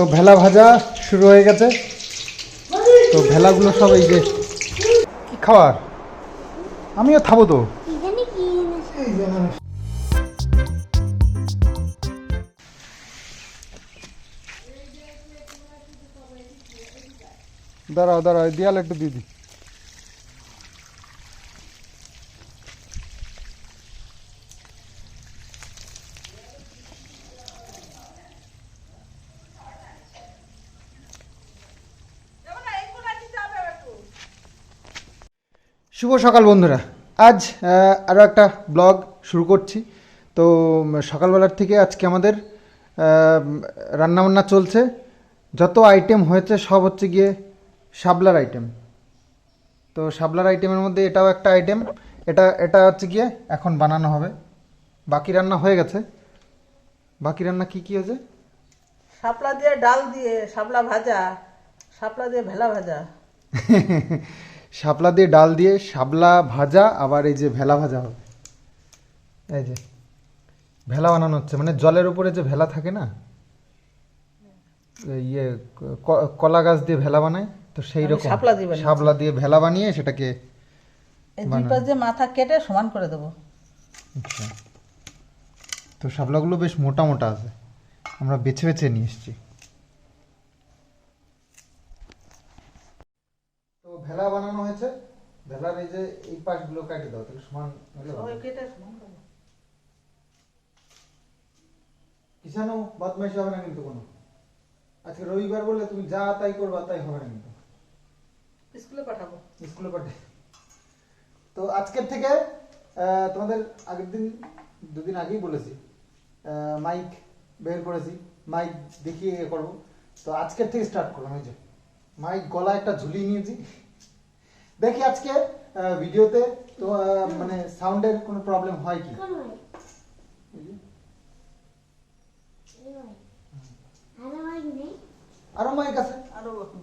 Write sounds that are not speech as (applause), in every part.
তো ভেলা ভাজা শুরু হয়ে গেছে। তো ভেলাগুলো সব এই যে কি খাওয়ার? আমিও খাব তো? দাঁড়াও দাঁড়াও দেয়াল একটু দিয়ে শুভ সকাল বন্ধুরা। আজ আরও একটা ব্লগ শুরু করছি। তো সকালবেলার থেকে আজকে আমাদের রান্নাবান্না চলছে। যত আইটেম হয়েছে সব হচ্ছে গিয়ে শাবলার আইটেম তো শাবলার আইটেমের মধ্যে এটাও একটা আইটেম এটা এটা হচ্ছে গিয়ে এখন বানানো হবে। বাকি রান্না হয়ে গেছে। বাকি রান্না কি কি হয়েছে? শাপলা দিয়ে ডাল দিয়ে শাপলা ভাজা শাপলা দিয়ে ভেলা ভাজা। (laughs) শাপলা দিয়ে ডাল দিয়ে শাপলা ভাজা আবার এই যে ভেলা ভাজা হবে। এই যে ভেলা বানানো হচ্ছে। মানে জলের উপরে যে ভেলা থাকে না ইয়ে কলা গাছ দিয়ে ভেলা বানায় তো সেই রকম। শাপলা দিয়ে শাপলা দিয়ে ভেলা বানিয়ে সেটাকে এই দুই পাশ দিয়ে মাথা কেটে সমান করে দেবো। আচ্ছা। তো শাপলাগুলো বেশ মোটা মোটা আছে। আমরা বেছে বেছে নিয়ে এসেছি তো ভেলা বানানো হয়েছে। ভেলার এই যে এই পাশগুলো কাটে দাও তাহলে সমান। কিষানও বদমাইশি হবে না কিন্তু কোনো? আজকে রবিবার বলে তুমি যা তাই করবা তাই হবে না কিন্তু। স্কুলে পাঠাবো। স্কুলে পাঠে তো আজকের থেকে আহ, তোমাদের আগের দিন দুদিন আগেই বলেছি আহ, মাইক বের করেছি মাইক দেখিয়ে করব। তো আজকের থেকে স্টার্ট করলাম এই যে। মাইক গলা একটা ঝুলিয়ে নিয়েছি। দেখি আজকে ভিডিওতে তো মানে সাউন্ডের কোনো প্রবলেম হয় কি? আরও মাইক আছে।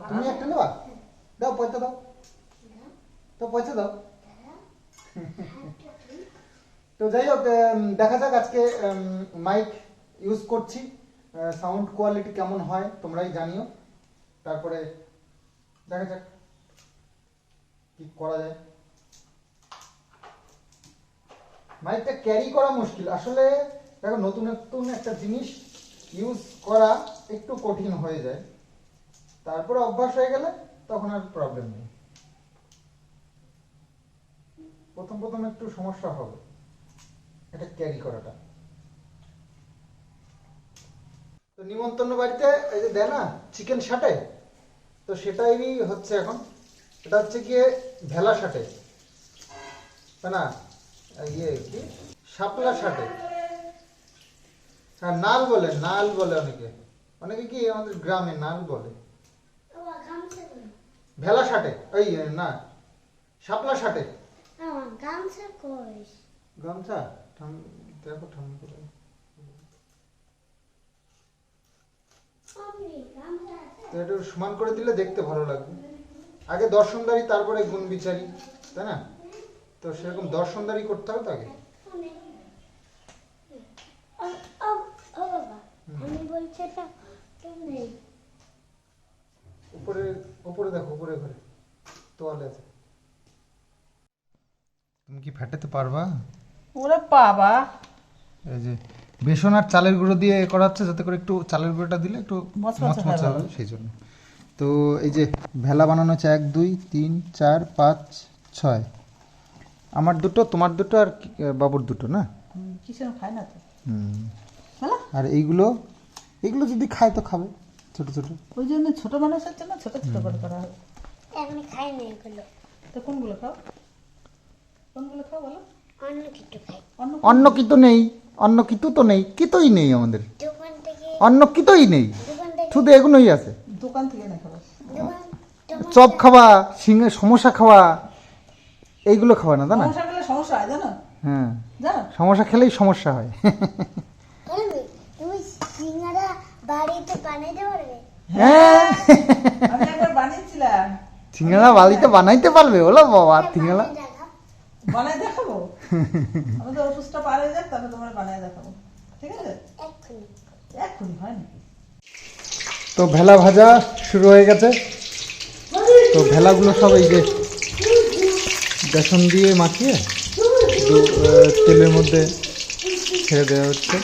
তুমি একটা নেবা? দাও পয়সা দাও। তো পয়সা দাও। তো যাই হোক দেখা যাক আজকে মাইক ইউজ করছি। সাউন্ড কোয়ালিটি কেমন হয় তোমরাই জানিও। তারপরে দেখা যাক। কি করা যায়? মাইকটা ক্যারি করা মুশকিল। আসলে দেখো, নতুন নতুন একটা জিনিস ইউজ করা একটু কঠিন হয়ে যায়। তারপরে অভ্যাস হয়ে গেলে তখন আর প্রবলেম নেই। প্রথম প্রথম একটু সমস্যা হবে এটা ক্যারি করাটা। তো নিমন্ত্রণ বাড়িতে, এই যে দেয় না চিকেন সাটে তো সেটাই হচ্ছে এখন। এটা হচ্ছে গিয়ে ভেলা শাটে না? ইয়ে কি? শাপলা শাটে হ্যাঁ নাল বলে নাল বলে অনেকে। অনেকে কি আমাদের গ্রামে নাল বলে? ভেলা শাটে ওই না। শাপলা শাটে গামছা? গামছা দেখো ঠান্ডা করে। সমান করে দিলে দেখতে ভালো লাগবে। আগে দর্শনদারি তারপরে গুণ বিচারি তাই না? তো সেরকম দর্শনদারি করতে হবে তো আগে। উপরে উপরে দেখো উপরে ঘরে তোয়ালে আছে। তুমি কি ফাটাতে পারবা? ওরে বাবা। এই যে বেসন আর চালের গুঁড়ো দিয়ে করা হচ্ছে যাতে করে একটু চালের গুঁড়োটা দিলে একটু মচমচে। হবে সেই জন্য। তো এই যে ভেলা বানানো হচ্ছে এক দুই তিন চার পাঁচ ছয়। আমার দুটো তোমার দুটো আর কি- বাবুর দুটো না? হুম, খায় না তো। আর এইগুলো এগুলো যদি খায় তো খাবে ছোট ছোট। ওই জন্য ছোট মানুষের জন্য ছোট ছোট করে করা হবে আমি খাই না এগুলো। তো কোনগুলো খাও? কোনগুলো খাও বলো? অন্য কিছু খাই। অন্য নেই অন্য কিতু তো নেই কিতোই নেই আমাদের। দোকান থেকে অন্য কিতোই নেই। দোকান থেকে শুধু এগুলোই আছে। দোকান থেকে না খাবার? চপ খাওয়া সিঙ্গে সমস্যা খাওয়া এইগুলো খাওয়া না তাই না সমস্যা হয় জানো? হ্যাঁ। সমস্যা খেলেই সমস্যা হয়। তুমি তুমি সিঙ্গারা বাড়িতে বানাইতে পারবে? হ্যাঁ। আমি একবার বানিয়েছিলাম। সিঙ্গারা বাড়িতে বানাইতে পারবে ওলো বাবা সিঙ্গারা? বানিয়ে দেখাবো? আমাদের অফিসটা পার যাক তারপরে তোমার বানায় দেখাবো। ঠিক আছে? এক্ষুনি। এক্ষুনি হয় নাকি তো ভেলা ভাজা শুরু হয়ে গেছে। তো ভেলাগুলো সব এই যে বেসন দিয়ে মাখিয়ে তেলের মধ্যে ছেড়ে দেওয়া হচ্ছে।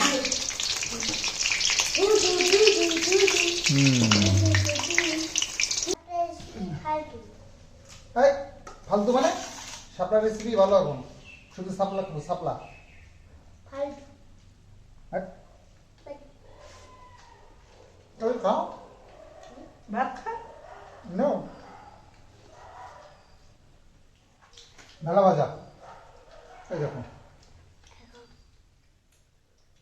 এই ফালতু মানে? শাপলা রেসিপি ভালো এখন। শুধু সাপলা খাব সাপলা। খাও। ভাত খা নো ভেলা ভাজা এই দেখো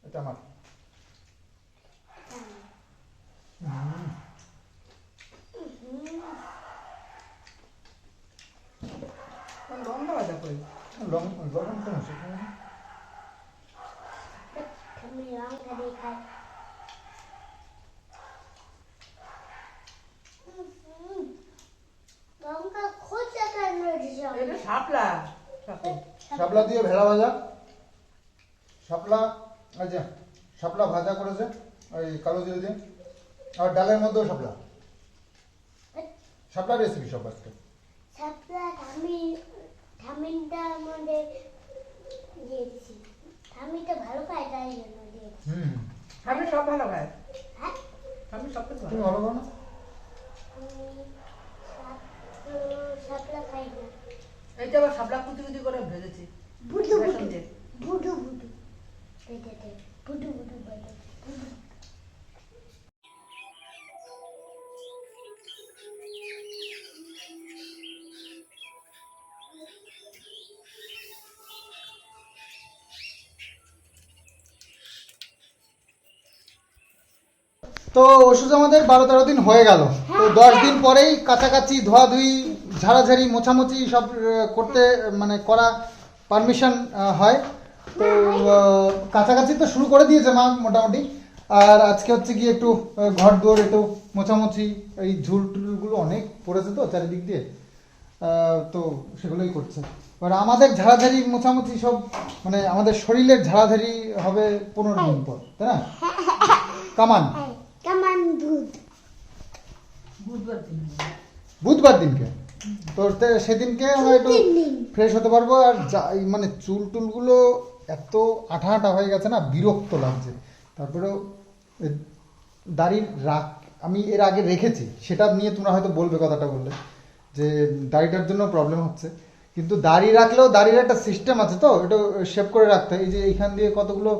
এটা আমার হুম। লঙ্কা ভাজা করি লং লবণ কেন সেখানে আমি লঙ্কা দিয়ে খাই হুম, লঙ্কা খোঁজা কেন এটা শাপলা শাপলা। শাপলা দিয়ে ভেলা ভাজা। শাপলা আচ্ছা শাপলা ভাজা করেছে ওই কালো জিরে দিয়ে। আর ডালের মধ্যেও শাপলা। শাপলা রেসিপি সব আজকে। মধ্যে দিয়েছি। ঠামি ভালো খায় তাই জন্য দিয়েছি। হুম। আমি সব ভালো খাই হ্যাঁ? আমি সব কিছু তুমি ভালো ভালো না আমি সাপ- উম, সাপলা খাই না এইটা আবার শাপলা কুচি কুচি করে ভেজেছি। বুডু বুডু বুডু বুডু বুডু বুডু বুডু তো ওষুধ আমাদের বারো তেরো দিন হয়ে গেল। তো দশ দিন পরেই কাছাকাছি ধোয়াধুয়ি ঝাড়াঝাড়ি মোছামুছি সব করতে মানে করা পারমিশন হয়। তো কাছাকাছি তো শুরু করে দিয়েছে মা মোটামুটি। আর আজকে হচ্ছে গিয়ে একটু ঘর দুয়ার একটু মোছামুছি এই ঝুল টুলগুলো অনেক পড়েছে তো চারিদিক দিয়ে। তো সেগুলোই করছে। এবার আমাদের ঝাড়াঝাড়ি মোছামুছি সব মানে আমাদের শরীরের ঝাড়াঝাড়ি হবে পনেরো দিন পর তাই না? কামান। কেমন দুধ। বুধবার দিন। বুধবার দিনকে? তো সেদিনকে আমরা একটু ফ্রেশ হতে পারব আর মানে চুল টুলগুলো এত আঠা আঠা হয়ে গেছে না বিরক্ত লাগছে। তারপরেও দাড়ির রাখ আমি এর আগে রেখেছি সেটা নিয়ে তোমরা হয়তো বলবে কথাটা বললে যে দাড়িটার জন্য প্রবলেম হচ্ছে। কিন্তু দাড়ি রাখলেও দাড়ির একটা সিস্টেম আছে তো এটা শেপ করে রাখতে হয়। এই যে এইখান দিয়ে কতগুলো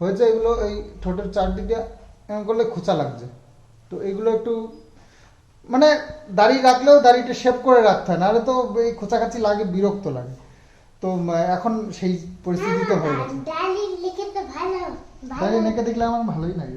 হয়েছে এগুলো এই ঠোঁটের চারদিকে করলে খোঁচা লাগছে। তো এগুলো একটু মানে দাড়ি রাখলেও দাড়িটা শেপ করে রাখতে হয় নাহলে তো এই খোঁচাখাচি লাগে বিরক্ত লাগে। তো এখন সেই পরিস্থিতিতে হয়ে গেছে। ডালি লিখে তো ভালো দাড়ি নেকে দেখলে আমার ভালোই লাগে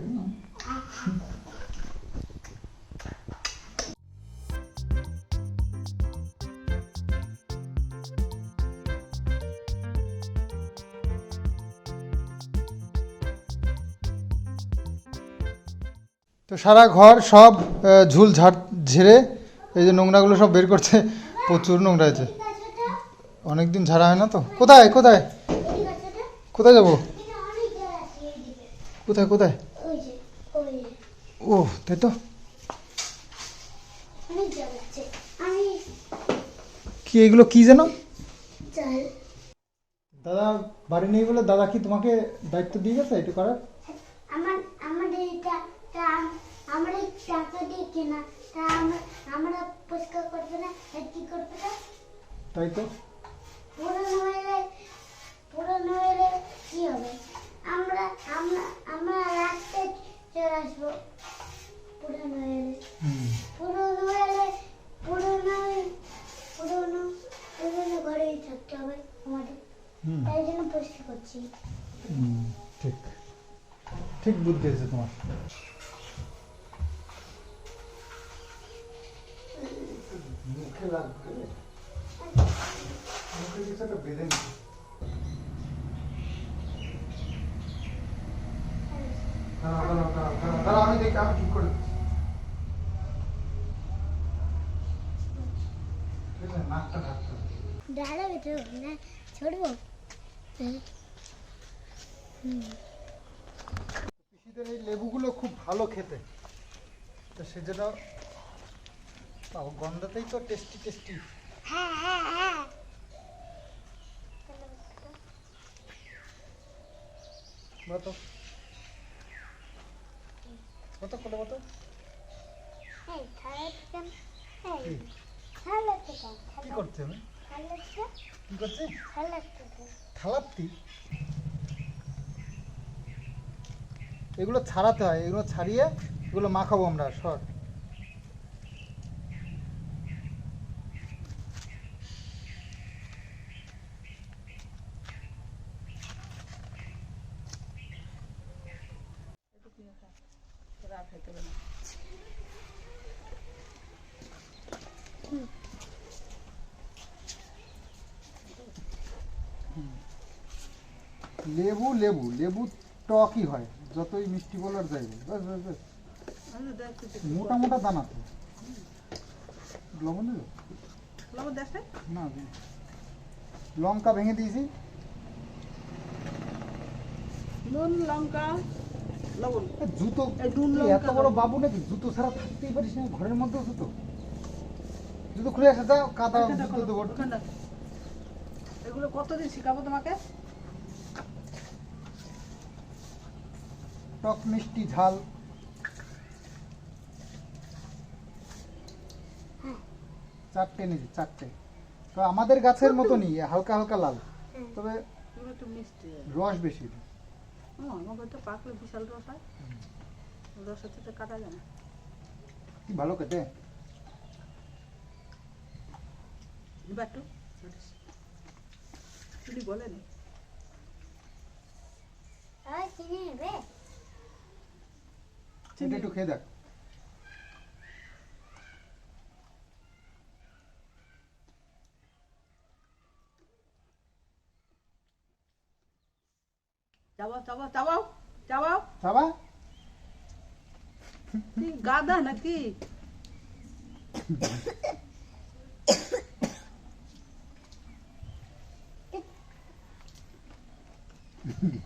তো সারা ঘর সব ঝুল ঝাড় ঝেড়ে এই যে নোংরাগুলো সব বের করছে প্রচুর নোংরা আসো অনেকদিন ঝাড়া হয় না তো? কোথায় কোথায়। কোথায় যাব। কোথায় কোথায়? ও তাই তো। কি এগুলো কি যেন? দাদা বাড়ি নেই বলে দাদা কি তোমাকে দায়িত্ব দিয়ে গেছে? একটু করার আমার আমাদের এটা তা আমরা দিয়ে কেনা তা আমরা পরিষ্কার করবে না কি করবে না তাই তো। পুরনো হলে পুরনো হলে কি হবে? আমরা আমরা আমরা রাখতে চলে আসব পুরনো হলে পুরনো হলে পুরনো পুরনো পুরনো ঘরেই থাকতে হবে আমাদের। তাই জন্য পরিষ্কার করছি। ঠিক। ঠিক বুদ্ধি আছে তোমার। আমি দেখি আমি ঠিক করে দিচ্ছি। ঠিক আছে, নাকটা ঢাকতে ডালা বেটে না ছড়বো। পিসিদের এই লেবুগুলো খুব ভালো খেতে। তো সেজন্য বাবা, গন্ধতেই তো টেস্টি টেস্টি হ্যাঁ হ্যাঁ হ্যাঁ। বতো কত করে বতো এই খালা চিকেন এই খালা চিকেন কি করছে আমি খালা চিকেন কি করছে? খালা চিকেন থালাপ্তি? এগুলো ছাড়াতে হয় এগুলো ছাড়িয়ে এগুলো মাখাবো আমরা সর ওরা আর না। লেবু লেবু লেবু টকই হয় যতই মিষ্টি বলার যাই বেশ বেশ বেশ আমি তো দেখছি যে মোটা মোটা দানা তো। লবণ দেবো লবণ দেখ না লঙ্কা ভেঙে দিয়েছি। নুন লঙ্কা। লবণ। জুতো। এত বড় বাবু নাকি? জুতো ছাড়া থাকতেই পারিস না ঘরের মধ্যে জুতো। জুতো খুলে আসে যাও কাদা জুতো দেবো। এগুলো কতদিন শিখাবো তোমাকে? টক মিষ্টি ঝাল। চারটে নিয়েছি চারটে। তো আমাদের গাছের মতনই হালকা হালকা লাল। তবে রস বেশি। আমাকে তো পাকলে বিশাল রস। হয় কাটা যায় না। ভালো কেটে এবার একটু। চুলি বলেনি ওই চিনি একটু খেয়ে দেখ। Tá bom, tá bom, tá bom. Tá bom. Tá bom. Que gada aqui.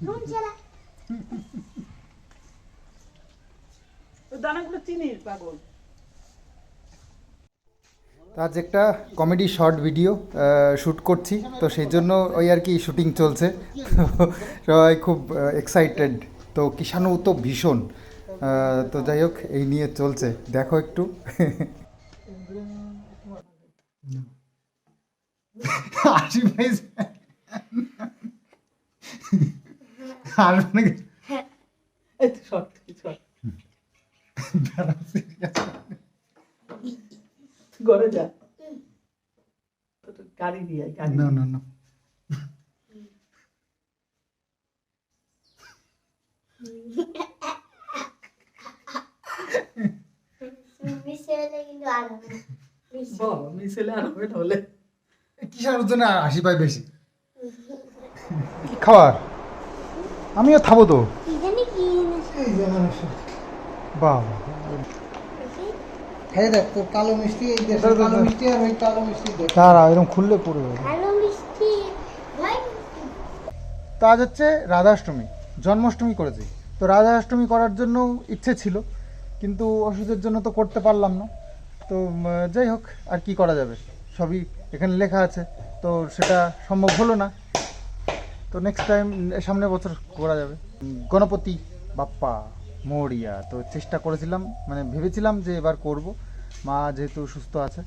Vamos tirar. O dano é glutinismo. আজ একটা কমেডি শর্ট ভিডিও শ্যুট করছি তো সেই জন্য ওই আর কি শুটিং চলছে। সবাই খুব এক্সাইটেড তো কিষাণু তো ভীষণ। তো যাই হোক এই নিয়ে চলছে। দেখো একটু। আর মানে শর্ট শর্ট ঘরে যা। গাড়ি দিয়ে গাড়ি। না না না। কিসের জন্য হাসি পাই বেশি? কি খাবার? আমিও খাব তো। বাবা। দেখ তোর কালো মিষ্টি এই দেশের কালো মিষ্টি আর ওই কালো মিষ্টি দেখ। তারা এরকম খুললে পড়বে ভালো মিষ্টি তো আজ হচ্ছে রাধাষ্টমী জন্মাষ্টমী করেছি। তো রাধাষ্টমী করার জন্য ইচ্ছে ছিল কিন্তু ওষুধের জন্য তো করতে পারলাম না। তো যাই হোক আর কি করা যাবে? সবই এখানে লেখা আছে তো সেটা সম্ভব হলো না। তো নেক্সট টাইম সামনের বছর করা যাবে। গণপতি বাপ্পা মরিয়া তো চেষ্টা করেছিলাম মানে ভেবেছিলাম যে এবার করব। মা যেহেতু সুস্থ আছে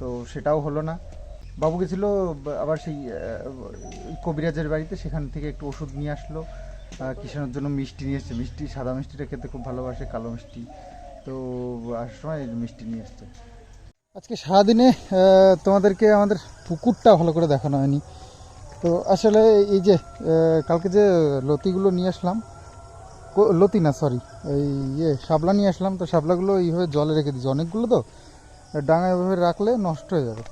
তো সেটাও হলো না। বাবু গেছিল আবার সেই কবিরাজের বাড়িতে সেখান থেকে একটু ওষুধ নিয়ে আসলো। আহ, কিষাণের জন্য মিষ্টি নিয়ে এসছে। মিষ্টি সাদা মিষ্টিটা খেতে খুব ভালোবাসে কালো মিষ্টি। তো আসার সময় মিষ্টি নিয়ে এসছে। আজকে সারাদিনে তোমাদেরকে আমাদের পুকুরটা ভালো করে দেখানো হয়নি। তো আসলে এই যে কালকে যে লতিগুলো নিয়ে আসলাম লতি না সরি এই ইয়ে শাপলা নিয়ে আসলাম, তো শাপলাগুলো এইভাবে জলে রেখে দিয়েছি। অনেকগুলো তো ডাঙায় এভাবে রাখলে নষ্ট হয়ে যাবে।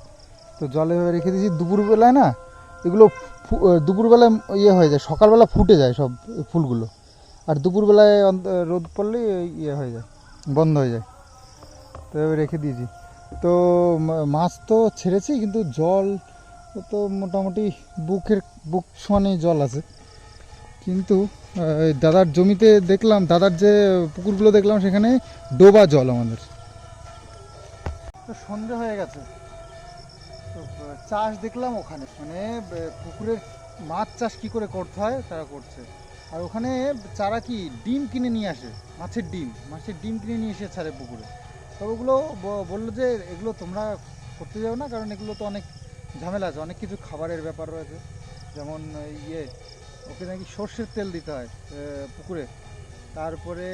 তো জলে এভাবে রেখে দিয়েছি, দুপুরবেলায় না, এগুলো দুপুরবেলায় ইয়ে হয়ে যায়, সকালবেলা ফুটে যায় সব ফুলগুলো। আর দুপুরবেলায় রোদ পড়লে ইয়ে হয়ে যায়, বন্ধ হয়ে যায়। তো এভাবে রেখে দিয়েছি। তো মাছ তো ছেড়েছি, কিন্তু জল তো মোটামুটি বুকের, বুক সমানে জল আছে। কিন্তু দাদার জমিতে দেখলাম, দাদার যে পুকুরগুলো দেখলাম সেখানে ডোবা জল আমাদের। তো সন্ধে হয়ে গেছে। তো চাষ দেখলাম ওখানে। মানে পুকুরের মাছ চাষ কি করে করতে হয়, তারা করছে। আর ওখানে চারা কি ডিম কিনে নিয়ে আসে? মাছের ডিম। মাছের ডিম কিনে নিয়ে এসে ছাড়ে পুকুরে। তো ওগুলো বলল যে, এগুলো তোমরা করতে যাও না, কারণ এগুলো তো অনেক ঝামেলা আছে। অনেক কিছু খাবারের ব্যাপার রয়েছে। যেমন ইয়ে ওকে নাকি সর্ষের তেল দিতে হয় পুকুরে। তারপরে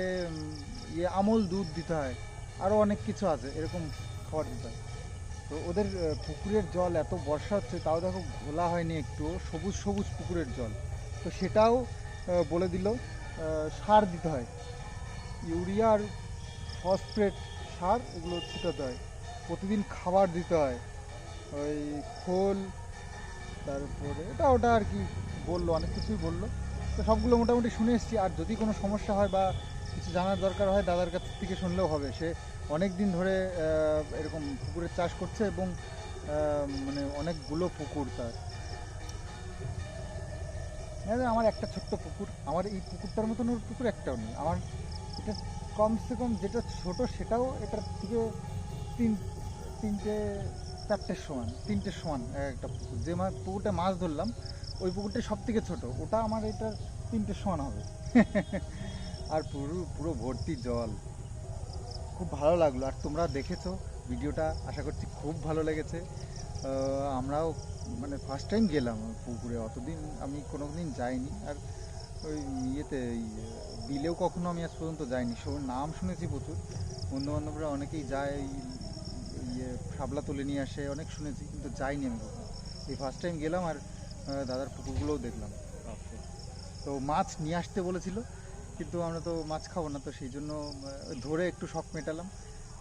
ইয়ে আমল দুধ দিতে হয় আরও অনেক কিছু আছে, এরকম খাবার দিতে হয়। তো ওদের পুকুরের জল এত বর্ষা হচ্ছে, তাও দেখো ঘোলা হয়নি একটু, সবুজ সবুজ পুকুরের জল। তো সেটাও বলে দিল সার দিতে হয়। ইউরিয়া আর ফসফেট সার এগুলো ছিটাতে হয়। প্রতিদিন খাবার দিতে হয়। ওই খোল, তারপরে, এটা ওটা আর কি বলল, অনেক কিছুই বলল। তো সবগুলো মোটামুটি শুনে এসেছি। আর যদি কোনো সমস্যা হয় বা কিছু জানার দরকার হয়, দাদার কাছ থেকে শুনলেও হবে। সে অনেক দিন ধরে এরকম পুকুরের চাষ করছে এবং মানে অনেকগুলো পুকুর তার। হ্যাঁ আমার একটা ছোট্ট পুকুর। আমার এই পুকুরটার মতন ওর পুকুর একটাও নেই। আমার এটা কমসে কম যেটা ছোট সেটাও এটার থেকে তিন, তিনটে, চারটের সমান, তিনটের সমান, একটা পুকুর। যে পুকুরটা মাছ ধরলাম ওই পুকুরটা সব থেকে ছোটো। ওটা আমার এটার তিনটের সমান হবে। (laughs) আর পুরো পুরো ভর্তি জল। খুব ভালো লাগল। আর তোমরা দেখেছ ভিডিওটা, আশা করছি খুব ভালো লেগেছে। আমরাও মানে ফার্স্ট টাইম গেলাম পুকুরে। অতদিন আমি কোনো দিন যাইনি। আর ওই ইয়েতে বিলেও কখনো আমি আজ পর্যন্ত যাইনি। সব নাম শুনেছি প্রচুর। বন্ধু বান্ধবরা অনেকেই যায় ইয়ে শাপলা তুলে নিয়ে আসে, অনেক শুনেছি, কিন্তু যাইনি আমি কখনো। এই ফার্স্ট টাইম গেলাম আর দাদার পুকুরগুলোও দেখলাম। তো মাছ নিয়ে আসতে বলেছিল কিন্তু আমরা তো মাছ খাব না তো সেই জন্য ধরে একটু শখ মেটালাম।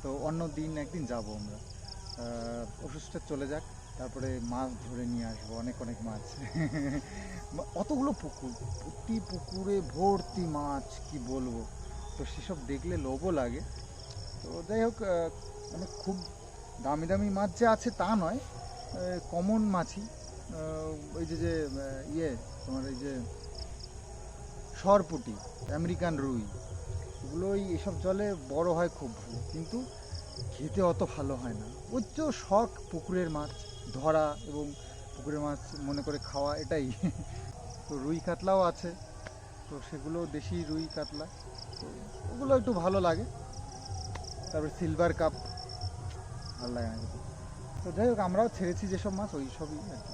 তো অন্য দিন একদিন যাব আমরা। অসুস্থটা চলে যাক তারপরে মাছ ধরে নিয়ে আসব অনেক অনেক মাছ। (laughs) অতগুলো পুকুর প্রতি পুকুরে ভর্তি মাছ কি বলব? তো সেসব দেখলে লোভও লাগে। তো যাই হোক মানে খুব দামি দামি মাছ যে আছে তা নয় কমন মাছই। ওই যে যে ইয়ে তোমার এই যে সরপুটি, আমেরিকান রুই, এগুলোই এসব জলে বড় হয় খুব ভালো, কিন্তু খেতে অত ভালো হয় না। ওই তো শখ পুকুরের মাছ, ধরা এবং পুকুরের মাছ মনে করে খাওয়া এটাই। তো রুই কাতলাও আছে, তো সেগুলো দেশি রুই কাতলা, তো ওগুলো একটু ভালো লাগে। তারপরে সিলভার কাপ ভালো লাগে না। তো যাই হোক, আমরাও ছেড়েছি যেসব মাছ, ওই সবই আর কি।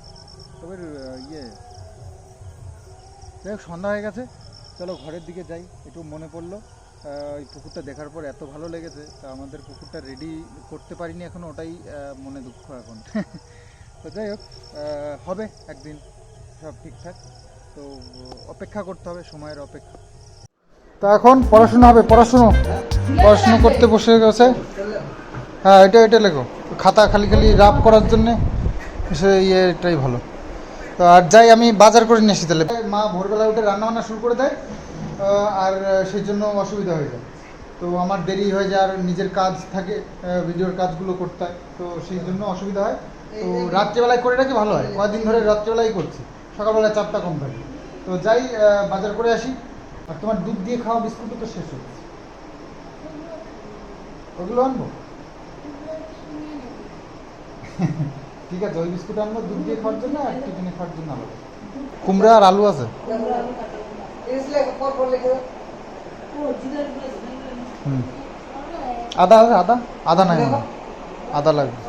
তবে ইয়ে। যাই হোক, সন্ধ্যা হয়ে গেছে। চলো ঘরের দিকে যাই, একটু মনে পড়ল। ওই পুকুরটা দেখার পর এত ভালো লেগেছে, তা আমাদের পুকুরটা রেডি করতে পারিনি এখন, ওটাই মনে দুঃখ এখন। (laughs) তো যাই হোক হবে একদিন, সব ঠিকঠাক। তো, অপেক্ষা করতে হবে, সময়ের অপেক্ষা। তা এখন পড়াশোনা হবে, পড়াশুনো। পড়াশুনো করতে বসে গেছে। হ্যাঁ এটা এটা লেখো। খাতা খালি খালি রাফ করার জন্যে, সে ইয়েটাই ভালো। তো আর যাই আমি বাজার করে নিয়ে এসি তাহলে। মা ভোরবেলা উঠে রান্না বান্না শুরু করে দেয় আর সেই জন্য অসুবিধা হয়ে যায়। তো আমার দেরি হয়ে যায় আর নিজের কাজ থাকে ভিডিওর কাজগুলো করতে হয় তো সেই জন্য অসুবিধা হয়। তো রাত্রেবেলায় করে রাখি ভালো হয়? কয়েকদিন ধরে রাত্রেবেলাই করছি সকালবেলায় চাপটা কম থাকে। তো যাই বাজার করে আসি। আর তোমার দুধ দিয়ে খাওয়া বিস্কুট তো শেষ হচ্ছে ওগুলো আনব? (laughs) (laughs) ঠিক আছে, ওই বিস্কুট আনব, দুধ দিয়ে খাওয়ার জন্য আর টিফিনে খাওয়ার জন্য আলাদা। কুমড়া আর আলু আছে? হুম। আদা আছে, আদা? আদা নাই আদা লাগবে।